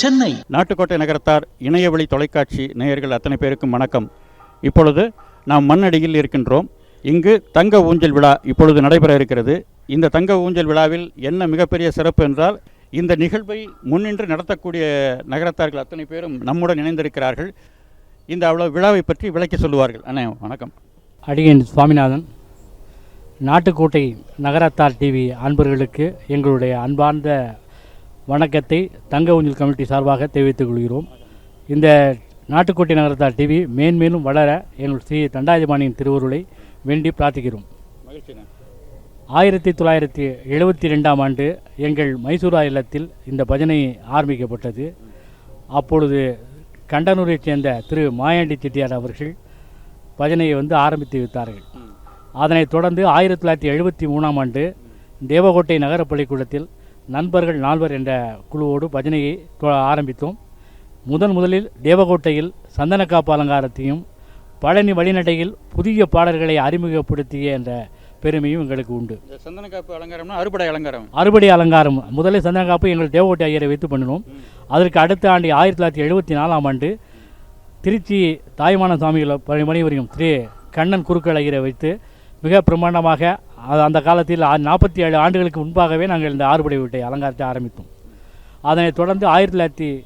Chennai. Nattukottai Nagarathar இணையவழி தொலைக்காட்சி நேயர்கள் அத்தனை பேருக்கும் வணக்கம். இப்பொழுது நாம் மண்ணடியில் இருக்கின்றோம். இங்கு தங்க ஊஞ்சல் விழா இப்பொழுது நடைபெற இருக்கிறது. இந்த தங்க ஊஞ்சல் விழாவில் என்ன மிகப்பெரிய சிறப்பு என்றால் இந்த நிகழ்வை முன்னின்று நடத்தக்கூடிய நகரத்தார்கள் அத்தனை பேரும் நம்முடன் இணைந்திருக்கிறார்கள். இந்த அவ்வளோ விழாவை பற்றி விளக்கி சொல்லுவார்கள். அண்ணே வணக்கம். அடியேன் சுவாமிநாதன். நாட்டுக்கோட்டை நகரத்தார் டிவி அன்பர்களுக்கு எங்களுடைய அன்பார்ந்த வணக்கத்தை தங்க ஊஞ்சல் கமிட்டி சார்பாக தெரிவித்துக் கொள்கிறோம். இந்த நாட்டுக்கோட்டை நகரத்தார் டிவி மேன்மேலும் வளர எங்கள் ஸ்ரீ தண்டாயுதபாணியின் திருவருளை வேண்டி பிரார்த்திக்கிறோம். ஆயிரத்தி தொள்ளாயிரத்தி எழுபத்தி ரெண்டாம் ஆண்டு எங்கள் மைசூரா இல்லத்தில் இந்த பஜனை ஆரம்பிக்கப்பட்டது. அப்பொழுது கண்டனூரைச் சேர்ந்த திரு மாயாண்டி செட்டியார் அவர்கள் பஜனையை வந்து ஆரம்பித்து வைத்தார்கள். அதனைத் தொடர்ந்து ஆயிரத்தி தொள்ளாயிரத்தி எழுபத்தி மூணாம் ஆண்டு தேவகோட்டை நகர பள்ளிக்கூடத்தில் நண்பர்கள் நால்வர் என்ற குழுவோடு பஜனையை ஆரம்பித்தோம். முதன் முதலில் தேவகோட்டையில் சந்தனக்காப்பு அலங்காரத்தையும் பழனி வழிநடையில் புதிய பாடல்களை அறிமுகப்படுத்திய என்ற பெருமையும் எங்களுக்கு உண்டு. சந்தனக்காப்பு அலங்காரம்னா அறுபடை அலங்காரம். அறுபடை அலங்காரம். முதலில் சந்தனக்காப்பு எங்கள் தேவகோட்டை ஐயரை வைத்து பண்ணினோம். அதற்கு அடுத்த ஆண்டு ஆயிரத்தி தொள்ளாயிரத்தி எழுபத்தி நாலாம் ஆண்டு திருச்சி தாய்மான சுவாமிகள் பணி- பணிபுரியும் திரு. கண்ணன் குருக்கள் ஐயரை வைத்து மிக பிரமாண்டமாக அது அந்த காலத்தில் நாற்பத்தி ஏழு ஆண்டுகளுக்கு முன்பாகவே நாங்கள் இந்த ஆறுபடை வீட்டை அலங்காரத்தை ஆரம்பித்தோம். அதனைத் தொடர்ந்து ஆயிரத்தி தொள்ளாயிரத்தி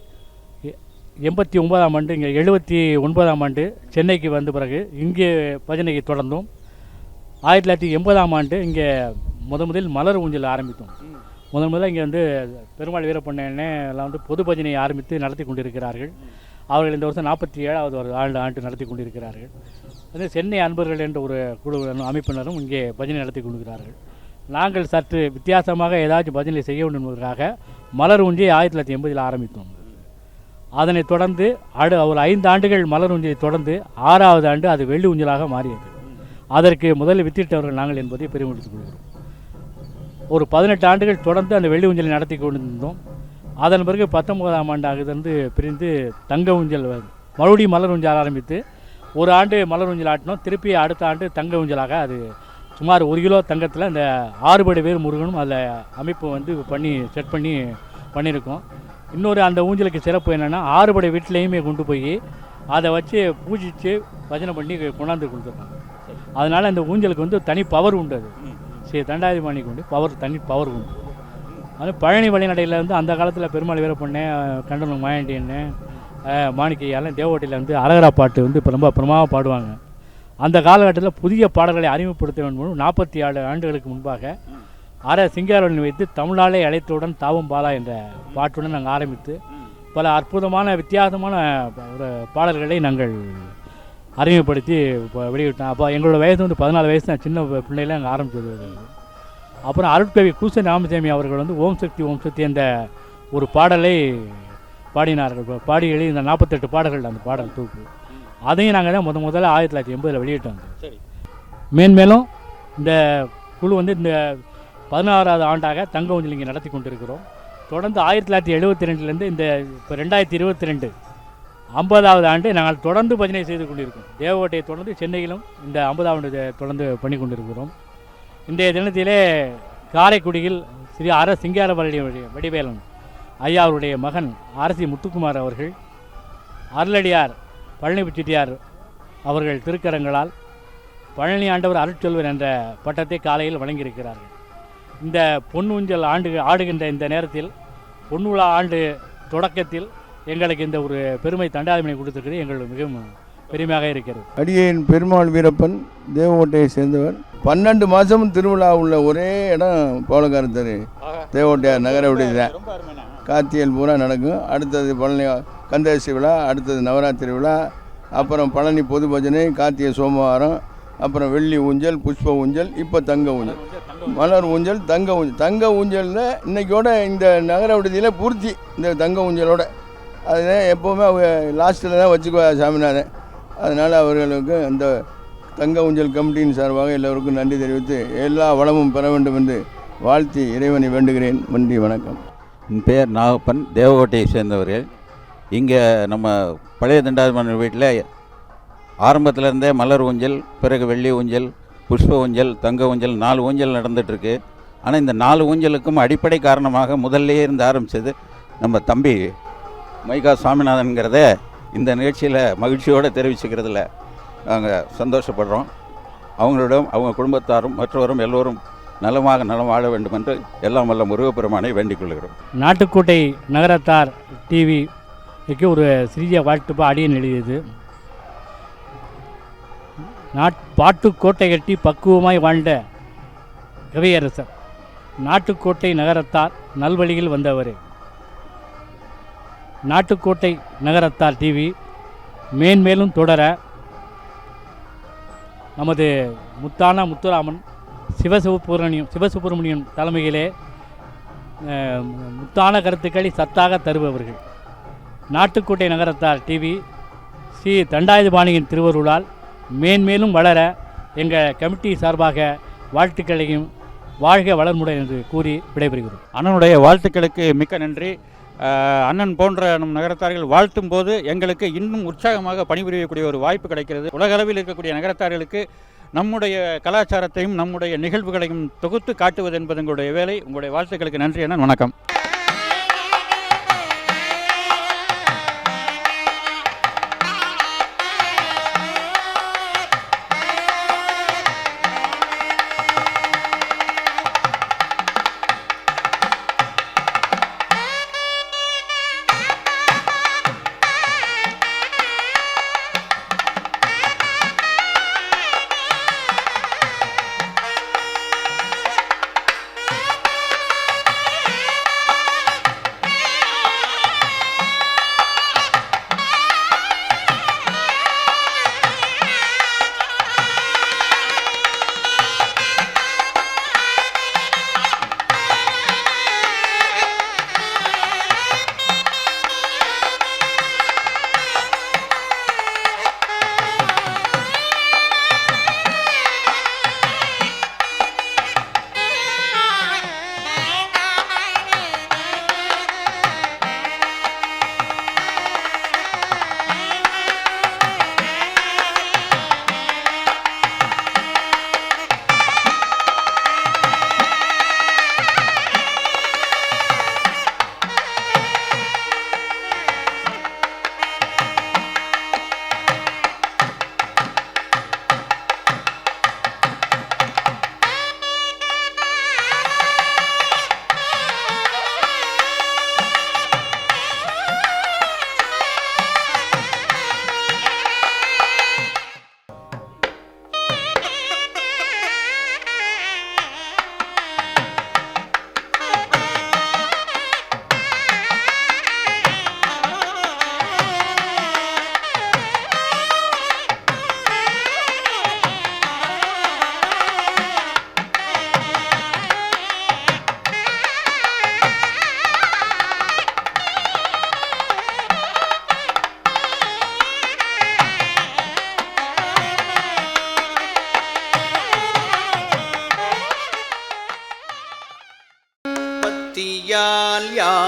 எ- எண்பத்தி ஒன்பதாம் ஆண்டு இங்கே எழுபத்தி ஒன்பதாம் ஆண்டு சென்னைக்கு வந்த பிறகு இங்கே பஜனைக்கு தொடர்ந்தோம். ஆயிரத்தி தொள்ளாயிரத்தி எண்பதாம் ஆண்டு இங்கே முத முதலில் மலர் ஊஞ்சல் ஆரம்பித்தோம். முதன் முதல்ல இங்கே வந்து பெருமாள் வீரப்பண்ணே எல்லாம் வந்து பொது பஜனையை ஆரம்பித்து நடத்தி கொண்டிருக்கிறார்கள். அவர்கள் இந்த வருஷம் நாற்பத்தி ஏழாவது ஒரு ஆண்டு ஆண்டு நடத்தி கொண்டிருக்கிறார்கள். வந்து சென்னை அன்பர்கள் என்ற ஒரு குழு அமைப்பினரும் இங்கே பஜனை நடத்தி கொண்டிருக்கிறார்கள். நாங்கள் சற்று வித்தியாசமாக ஏதாச்சும் பஜனை செய்ய வேண்டும் என்பதற்காக மலர் ஊஞ்சி ஆயிரத்தி தொள்ளாயிரத்தி எண்பதில் ஆரம்பித்தோம். அதனைத் தொடர்ந்து அடு ஒரு ஐந்து ஆண்டுகள் மலர் ஊஞ்சலை தொடர்ந்து ஆறாவது ஆண்டு அது வெள்ளி ஊஞ்சலாக மாறியது. அதற்கு முதலில் வித்திட்டவர்கள் நாங்கள் என்பதை பெருமைப்படுத்திக் கொள்கிறோம். ஒரு பதினெட்டு ஆண்டுகள் தொடர்ந்து அந்த வெள்ளி ஊஞ்சலை நடத்தி கொண்டிருந்தோம். அதன் பிறகு பத்தொன்பதாம் ஆண்டாகிலிருந்து பிரிந்து தங்க ஊஞ்சல் மறுபடியும் மலர் ஊஞ்சல் ஆரம்பித்து ஒரு ஆண்டு மலர் ஊஞ்சல் ஆட்டினோம். திருப்பி அடுத்த ஆண்டு தங்க ஊஞ்சலாக அது சுமார் ஒரு கிலோ தங்கத்தில் அந்த ஆறுபடை பேர் முருகனும் அதில் அமைப்பு வந்து பண்ணி செட் பண்ணி பண்ணியிருக்கோம். இன்னொரு அந்த ஊஞ்சலுக்கு சிறப்பு என்னென்னா ஆறுபடை வீட்டிலையுமே கொண்டு போய் அதை வச்சு பூஜித்து பஜனை பண்ணி கொண்டாந்து கொடுத்துருக்காங்க. அதனால் அந்த ஊஞ்சலுக்கு வந்து தனி பவர் உண்டு அது. ஸ்ரீ தண்டாதிபாணிக்கு உண்டு பவர் தனி பவர் உண்டு. அது பழனி வழிநடையில் வந்து அந்த காலத்தில் பெருமாள் வீரப்பண்ணே கண்டனம் மாயாண்டின்னு மாணிக்கையாலும் தேவோட்டியில் வந்து அழகரா பாட்டு வந்து இப்போ ரொம்ப பிரமாவாக பாடுவாங்க. அந்த காலகட்டத்தில் புதிய பாடல்களை அறிமுகப்படுத்த வேண்டும் நாற்பத்தி ஏழு ஆண்டுகளுக்கு முன்பாக அற சிங்காரவன் வைத்து தமிழாலே அழைத்தவுடன் தாவும் பாலா என்ற பாட்டுடன் நாங்கள் ஆரம்பித்து பல அற்புதமான வித்தியாசமான ஒரு பாடல்களை நாங்கள் அறிமுகப்படுத்தி வெளியிட்டோம். அப்போ எங்களோட வயது வந்து பதினாலு வயசு நான் சின்ன பிள்ளையில நாங்கள் ஆரம்பிச்சது அப்புறம் அருட்கவி கூச ராமசாமி அவர்கள் வந்து ஓம் சக்தி ஓம் சக்தி என்ற ஒரு பாடலை பாடினார்கள். பாடி எழுதி இந்த நாற்பத்தெட்டு பாடல்கள் அந்த பாடல் தொகுப்பு அதையும் நாங்கள் தான் முத முதல்ல ஆயிரத்தி தொள்ளாயிரத்தி எண்பதில் வெளியிட்டோம் சரி. மேன்மேலும் இந்த குழு வந்து இந்த பதினாறாவது ஆண்டாக தங்க ஊஞ்சல் இங்கே நடத்தி கொண்டிருக்கிறோம். தொடர்ந்து ஆயிரத்தி தொள்ளாயிரத்தி எழுபத்தி ரெண்டுலேருந்து இந்த இப்போ ரெண்டாயிரத்தி இருபத்தி ரெண்டு ஐம்பதாவது ஆண்டு நாங்கள் தொடர்ந்து பஜனை செய்து கொண்டிருக்கோம் தேவகோட்டையை தொடர்ந்து சென்னையிலும் இந்த ஐம்பதாவது தொடர்ந்து பண்ணி கொண்டிருக்கிறோம். இன்றைய தினத்திலே காரைக்குடியில் ஸ்ரீ அர சிங்காரவள்ளி வடிவேலன் ஐயா அவருடைய மகன் அரசி முத்துக்குமார் அவர்கள் அருளடியார் பழனி செட்டியார் அவர்கள் திருக்கரங்களால் பழனி ஆண்டவர் அருட்செல்வர் என்ற பட்டத்தை காலையில் வழங்கியிருக்கிறார்கள். இந்த பொன்னூஞ்சல் ஆண்டு ஆடுகின்ற இந்த நேரத்தில் பொன்னுலா ஆண்டு தொடக்கத்தில் எங்களுக்கு இந்த ஒரு பெருமை தண்டாதிமனை கொடுத்திருக்கிறது. எங்களுக்கு மிகவும் பெருமையாக இருக்கிறது. அடியேன் பெருமாள் வீரப்பன் தேவகோட்டையை சேர்ந்தவர். பன்னெண்டு மாதமும் திருவிழா உள்ள ஒரே இடம் பவளக்காரன் தெரு தேவகோட்டையார் நகரவுடைய தான் ரொம்ப கார்த்திகை பூரா நடக்கும். அடுத்தது பழனி கந்தசஷ்டி விழா அடுத்தது நவராத்திரி விழா அப்புறம் பழனி பொது பஜனை கார்த்திகை சோமவாரம் அப்புறம் வெள்ளி ஊஞ்சல் புஷ்ப ஊஞ்சல் இப்போ தங்க ஊஞ்சல். மலர் ஊஞ்சல் தங்க ஊஞ்சல். தங்க ஊஞ்சலில் இன்றைக்கோட இந்த நகர விடுதியில் பூர்த்தி இந்த தங்க ஊஞ்சலோட. அதுதான் எப்போவுமே அவங்க லாஸ்ட்டில் தான் வச்சுக்குவா சாமிநாதன். அதனால் அவர்களுக்கு அந்த தங்க ஊஞ்சல் கமிட்டியின் சார்பாக எல்லோருக்கும் நன்றி தெரிவித்து எல்லா வளமும் பெற வேண்டும் என்று வாழ்த்தி இறைவனை வேண்டுகிறேன். நன்றி வணக்கம். என் பேர் நாகப்பன் தேவகோட்டையை சேர்ந்தவர்கள். இங்கே நம்ம பழைய தண்டாதிமன்ற வீட்டில் ஆரம்பத்துலேருந்தே மலர் ஊஞ்சல் பிறகு வெள்ளி ஊஞ்சல் புஷ்ப ஊஞ்சல் தங்க ஊஞ்சல் நாலு ஊஞ்சல் நடந்துகிட்ருக்கு ஆனால் இந்த நாலு ஊஞ்சலுக்கும் அடிப்படை காரணமாக முதல்லையே இருந்து ஆரம்பித்தது நம்ம தம்பி மைகா சாமிநாதன்கிறத இந்த நிகழ்ச்சியில் மகிழ்ச்சியோடு தெரிவிச்சுக்கிறதுல நாங்கள் சந்தோஷப்படுறோம். அவங்களோட அவங்க குடும்பத்தாரும் மற்றவரும் எல்லோரும் நலமாக நலம் வாழ வேண்டும் என்று எல்லாம் வல்ல முருகப்பெருமானை வேண்டிக் கொள்கிறோம். நாட்டுக்கோட்டை நகரத்தார் டிவிக்கு ஒரு சிறிய வாழ்த்துப்பா அடியன் எழுதியது. நாட் பாட்டுக்கோட்டை கட்டி பக்குவமாய் வாழ்ந்த கவியரசர் நாட்டுக்கோட்டை நகரத்தார் நல்வழியில் வந்தவர். நாட்டுக்கோட்டை நகரத்தார் டிவி மேன்மேலும் தொடர நமது முத்தான முத்துராமன் சிவசுப்ரமணியம் சிவசுப்பிரமணியம் தலைமையிலே முத்தான கருத்துக்களை சத்தாக தருபவர்கள். நாட்டுக்கோட்டை நகரத்தார் டிவி ஸ்ரீ தண்டாயுதபாணியின் திருவருளால் மேன்மேலும் வளர எங்கள் கமிட்டி சார்பாக வாழ்த்துக்களையும் வாழ்க வளர்முடன் என்று கூறி விடைபெறுகிறோம். அண்ணனுடைய வாழ்த்துக்களுக்கு மிக்க நன்றி. அண்ணன் போன்ற நம் நகரத்தார்கள் வாழ்த்தும் போது எங்களுக்கு இன்னும் உற்சாகமாக பணிபுரியக்கூடிய ஒரு வாய்ப்பு கிடைக்கிறது. உலகளவில் இருக்கக்கூடிய நகரத்தார்களுக்கு நம்முடைய கலாச்சாரத்தையும் நம்முடைய நிகழ்வுகளையும் தொகுத்து காட்டுவது என்பது உங்களுடைய வேலை. உங்களுடைய வாழ்த்துக்களுக்கு நன்றி என வணக்கம்.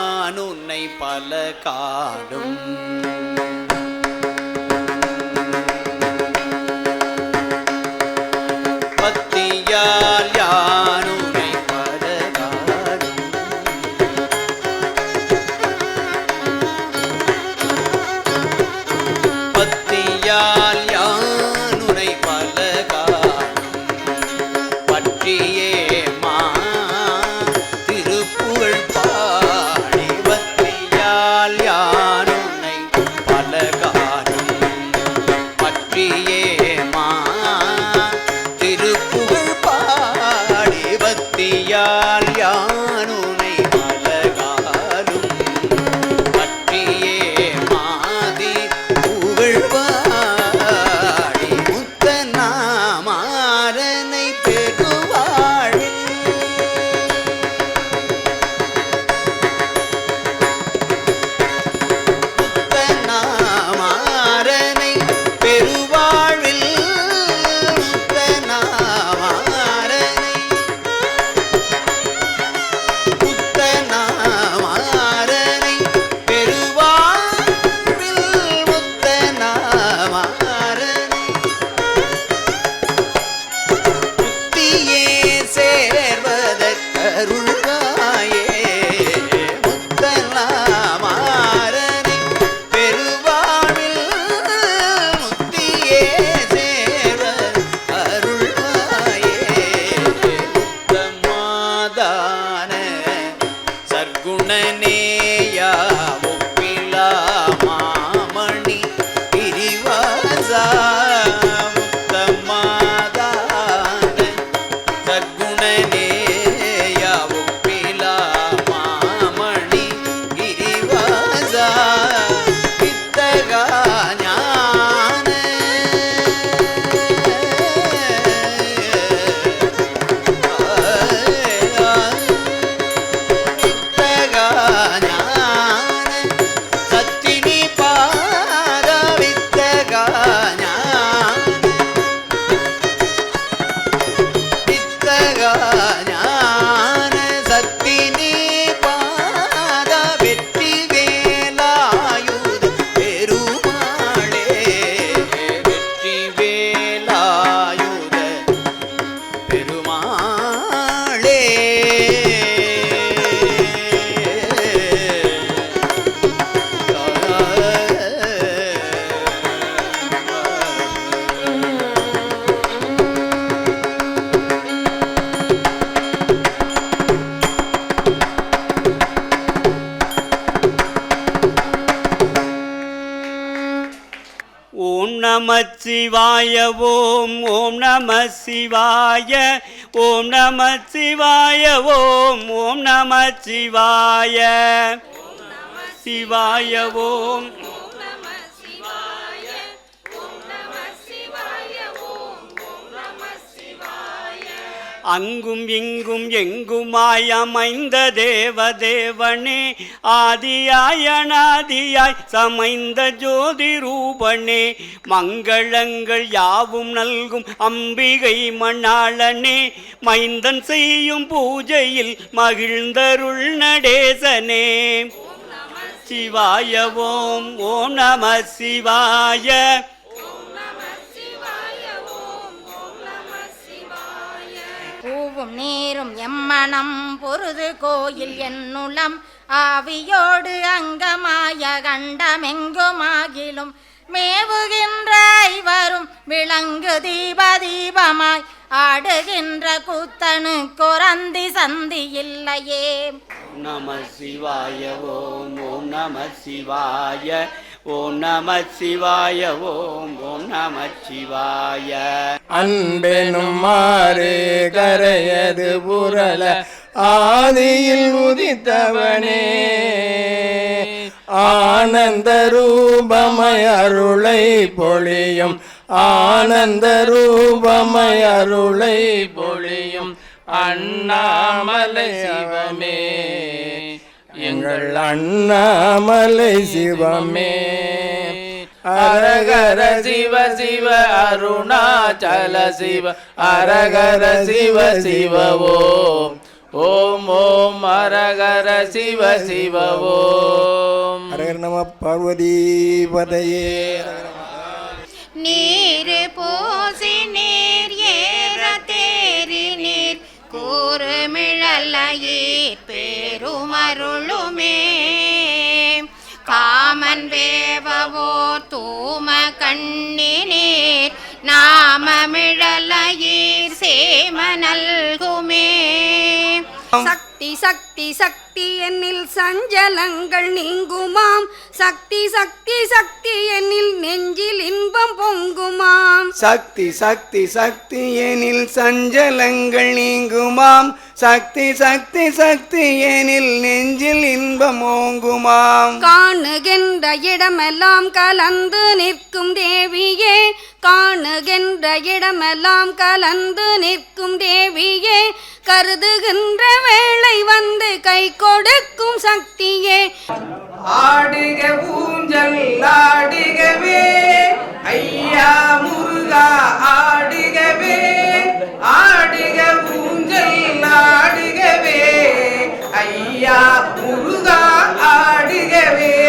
நான் உன்னை பல காடும் சிவாய ஓம் ஓம் நம சிவாய ஓம் நம சிவாய ஓம் ஓம் நம சிவாய. சிவாய ஓம். அங்கும் இங்கும் எங்குமாய் அமைந்த தேவ தேவனே ஆதியாய் அனாதியாய் சமைந்த ஜோதி ரூபனே மங்களங்கள் யாவும் நல்கும் அம்பிகை மணாளனே மைந்தன் செய்யும் பூஜையில் மகிழ்ந்தருள் நடேசனே. சிவாய ஓம் ஓம் நம சிவாய. நிலவும் நீரும் எம்மனம் பொருது கோயில் என்னுளம். ஆவியோடு அங்கமாய கண்டமெங்குமாகிலும் மேவுகின்ற ஐவரும் விளங்கு தீப தீபமாய் ஆடுகின்ற கூத்தனு குரந்தி சந்தி இல்லையே. நம சிவாய ஓம் ஓம் நம சிவாய. ஓம் நம சிவாய ஓம் ஓம் நம சிவாய. அன்பெனும் மாறு கரையது புரல ஆதியில் உதித்தவனே. ஆனந்த ரூபமய அருளை பொழியும் ஆனந்த ரூபமய அருளை பொழியும் அண்ணாமலை சிவமே. எங்கள் அண்ணாமலை சிவமே. அரகர சிவ சிவ அருணாச்சல சிவ. அரகர சிவ சிவ ஓம் ஓம் ஓம் அரகர சிவ சிவ ஓம் அரகர நம பார்வதி பதையே. பேருமருளுமே காமன் வேவவோர் தூம கண்ணினீர் நாமமிழலையீர் சேம நல்குமே. சக்தி சக்தி சக்தி என்னில் சஞ்சலங்கள் நீங்குமாம். சக்தி சக்தி சக்தி என்னில் நெஞ்சில் இன்பம் பொங்குமாம். சக்தி சக்தி சக்தி எனில் சஞ்சலங்கள் நீங்குமாம். சக்தி சக்தி சக்தி எனில் நெஞ்சில் இன்பம் ஓங்குமாம் காணுகின்ற இடமெல்லாம் கலந்து நிற்கும் தேவியே காணுகின்ற இடமெல்லாம் கலந்து நிற்கும் தேவியே கருதுகின்ற வேளை வந்து கை கொடுக்கும் சக்தியே. ஆடுக ஊஞ்சல் ஆடுகவே ஐயா முருகா ஆடுகவே ஆடுக ஊஞ்சல் ஆடுகவே. ஐயா முருகா ஆடுகவே.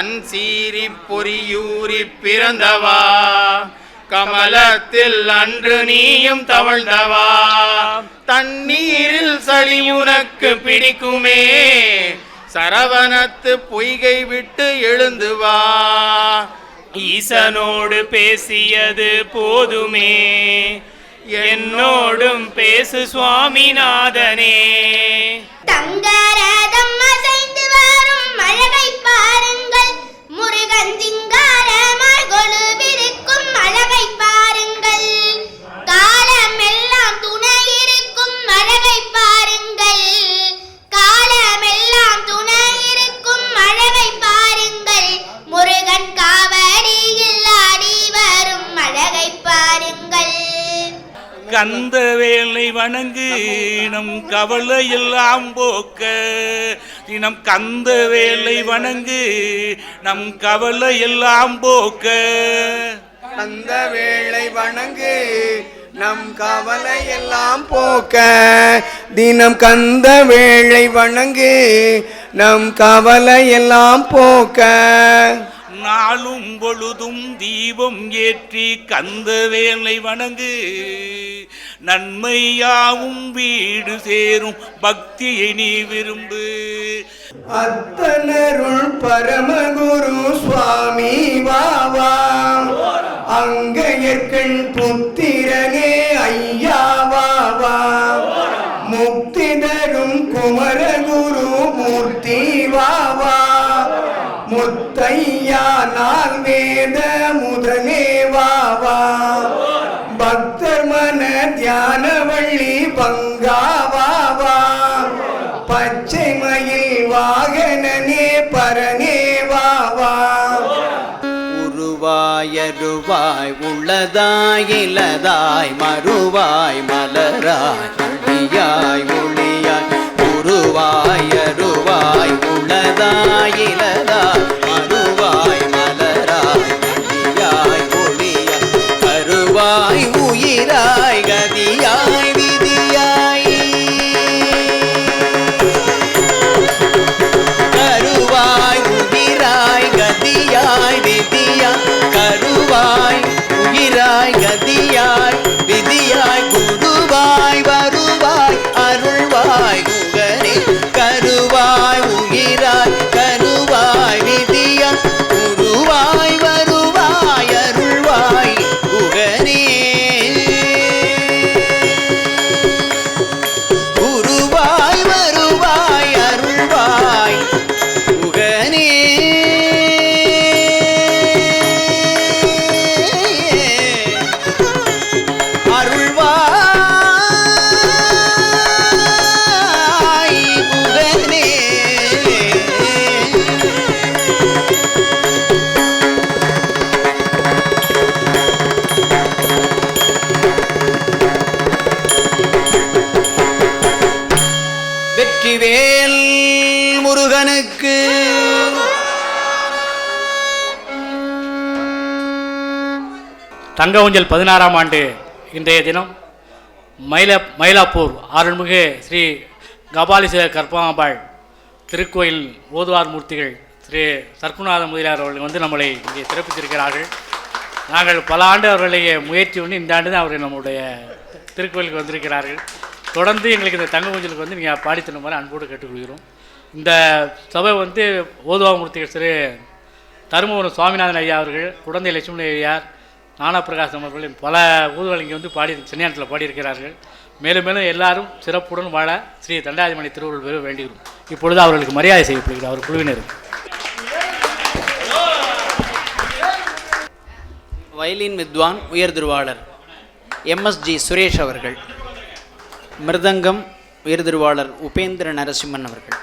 கண் சீறி சீரி பொறியூறி பிறந்தவா. கமலத்தில் அன்று நீயும் தவழ்ந்தவா. தண்ணீரில் சளி உனக்கு பிடிக்குமே. சரவணத்து பொய்கை விட்டு எழுந்து வா ஈசனோடு பேசியது போதுமே. என்னோடும் பேசு சுவாமிநாதனே. தங்கரதம் அசைந்து வரும் அழகை பாரு. முருகன் சிங்காரமாய் கொழுவிருக்கும் அழகை பாருங்கள். காலமெல்லாம் துணை இருக்கும் அழகை பாருங்கள். காலமெல்லாம் துணை இருக்கும் அழகை பாருங்கள். முருகன் காவடியில் ஆடி வரும் அழகை பாருங்கள். கந்த வேலை வணங்கு நம் கவலை எல்லாம் போக்க தினம் கந்த வேலை வணங்கு நம் கவலை எல்லாம் போக்க. கந்த வேலை வணங்கு நம் கவலை எல்லாம் போக்க. தினம் கந்த வேளை வணங்கு நம் கவலை எல்லாம் போக்க. நாளும் பொழுதும் தீபம் ஏற்றி கந்த வேலை வணங்கு. நன்மையாவும் வீடு சேரும் பக்தியை நீ விரும்பு. அத்தனருள் பரமகுரு சுவாமி வாவா அங்கையற்கண் புத்திரனே ஐயா வாவா முத்தையா நாள் வேத முதலே வாவா பக்தர் மன தியான வள்ளி பங்காவாவா பச்சை மயில் வாகனனே பரனே வாவா உருவாயருவாய் உள்ளதாய் இலதாய் மறுவாய் மலராய் கண்டியாய் ஒளியாய் உருவாயருவாய் உள்ளதாய் இலதாய் மறுவாய் மலராய் கதியாய் ஒளியாய் அருவாய் உயிராய் கதியாய். தங்க ஊஞ்சல் பதினாறாம் ஆண்டு இன்றைய தினம் மயில மயிலாப்பூர் அருள்மிகு ஸ்ரீ கபாலீஸ்வர கற்பகாம்பாள் திருக்கோயில் ஓதுவார் மூர்த்திகள் ஸ்ரீ சர்க்குநாத முதலியார் அவர்கள் வந்து நம்மளை இங்கே சிறப்பித்திருக்கிறார்கள். நாங்கள் பல ஆண்டு அவர்களுடைய முயற்சி ஒன்று இந்த ஆண்டு தான் அவர்கள் நம்முடைய திருக்கோயிலுக்கு வந்திருக்கிறார்கள். தொடர்ந்து எங்களுக்கு இந்த தங்க ஊஞ்சலுக்கு வந்து நீங்கள் பாடி தருமாறு அன்போடு கேட்டுக்கொள்கிறோம். இந்த சபை வந்து ஓதுவா மூர்த்திகள் ஸ்ரீ தருமபுரம் சுவாமிநாதன் ஐயா அவர்கள் குழந்தை லட்சுமணி ஐயார் ஞான பிரகாசம் பல ஊதுவல் வந்து பாடி சென்னியானத்தில் பாடியிருக்கிறார்கள். மேலும் மேலும் எல்லாரும் சிறப்புடன் வாழ ஸ்ரீ தண்டாதிமணி திருவள்ளுவர் பெற வேண்டுகிறோம். இப்பொழுது அவர்களுக்கு மரியாதை செய்யப்படுகிறது அவர் குழுவினர் வயலின் வித்வான் உயர் திருவாளர் எம்எஸ்ஜி சுரேஷ் அவர்கள் மிருதங்கம் உயர் திருவாளர் உபேந்திர நரசிம்மன் அவர்கள்.